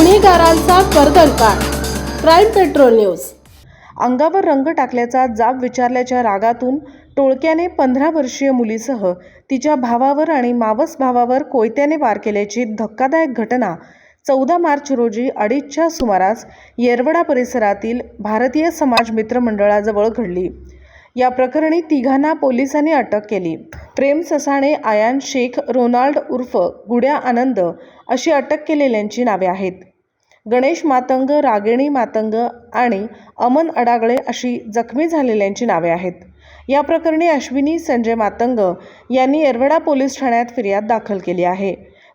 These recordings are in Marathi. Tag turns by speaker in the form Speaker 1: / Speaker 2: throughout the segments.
Speaker 1: गुन्हेगारांचा कर्दनकाळ क्राईम पेट्रोल न्यूज.
Speaker 2: अंगावर रंग टाकल्याचा जाब विचारल्याच्या रागातून टोळक्याने पंधरा वर्षीय मुलीसह तिच्या भावावर आणि मावस भावावर कोयत्याने वार केल्याची धक्कादायक घटना चौदा मार्च रोजी अडीचच्या सुमारास येरवडा परिसरातील भारतीय समाज मित्र मंडळाजवळ घडली. या प्रकरणी तिघांना पोलिसांनी अटक केली. प्रेम ससाणे आयान शेख रोनाल्ड उर्फ गुड्या आनंद अशी अटक केलेल्यांची नावे आहेत. गणेश मातंग रागिणी मातंग आणि अमन अडागळे अशी जखमी झालेल्यांची नावे आहेत. या प्रकरणी अश्विनी संजय मातंग यांनी येरवडा पोलीस ठाण्यात फिर्याद दाखल केली आहे.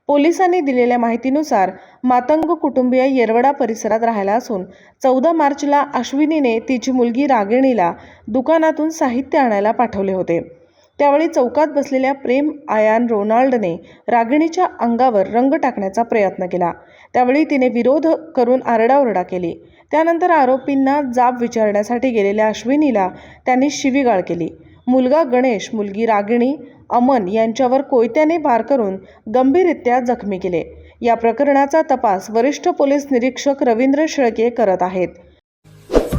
Speaker 2: पोलिसांनी दिलेल्या माहितीनुसार मातंग कुटुंबीय येरवडा परिसरात राहायला असून चौदा मार्चला अश्विनीने तिची मुलगी रागिणीला दुकानातून साहित्य आणायला पाठवले होते. त्यावेळी चौकात बसलेल्या प्रेम आयान रोनाल्डने रागिणीच्या अंगावर रंग टाकण्याचा प्रयत्न केला. त्यावेळी तिने विरोध करून आरडाओरडा केली. त्यानंतर आरोपींना जाब विचारण्यासाठी गेलेल्या अश्विनीला त्यांनी शिवीगाळ केली. मुलगा गणेश मुलगी रागिणी अमन यांच्यावर कोयत्याने वार करून गंभीररित्या जखमी केले. या प्रकरणाचा तपास वरिष्ठ पोलीस निरीक्षक रवींद्र शेळके करत आहेत.